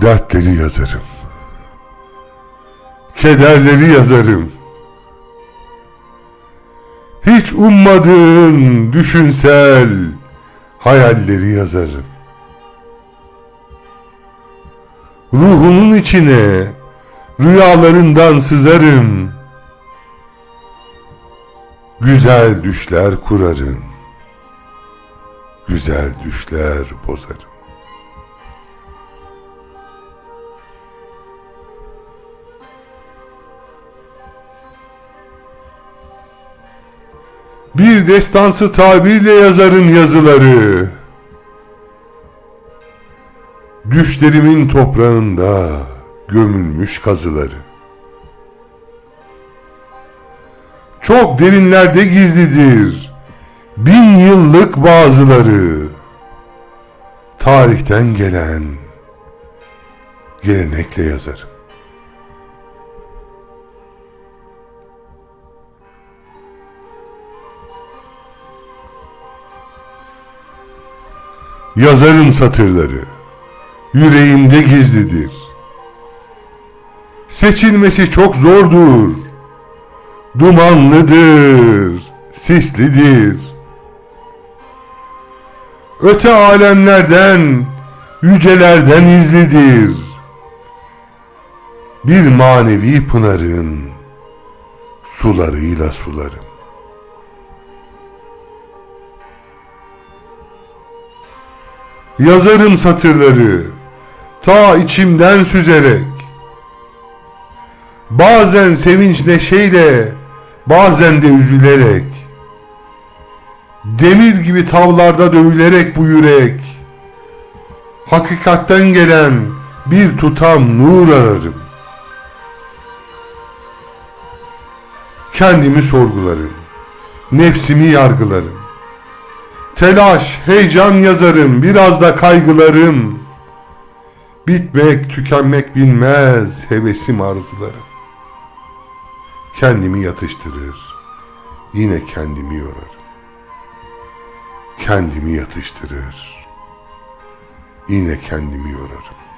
Dertleri yazarım. Kederleri yazarım. Hiç ummadığın düşünsel hayalleri yazarım. Ruhunun içine rüyalarından sızarım. Güzel düşler kurarım. Güzel düşler bozarım. Bir destansı tabirle yazarım yazıları. Düşlerimin toprağında gömülmüş kazıları. Çok derinlerde gizlidir bin yıllık bazıları. Tarihten gelen gelenekle yazarım. Yazarım satırları. Yüreğimde gizlidir. Seçilmesi çok zordur. Dumanlıdır, sislidir. Öte alemlerden, yücelerden izlidir. Bir manevi pınarın sularıyla sularım. Yazarım satırları ta içimden süzerek. Bazen sevinç neşeyle, bazen de üzülerek. Demir gibi tavlarda dövülerek bu yürek. Hakikatten gelen bir tutam nur ararım. Kendimi sorgularım. Nefsimi yargılarım. Telaş, heyecan yazarım, biraz da kaygılarım. Bitmek, tükenmek bilmez hevesim arzularım. Kendimi yatıştırır, yine kendimi yorarım. Kendimi yatıştırır, yine kendimi yorarım.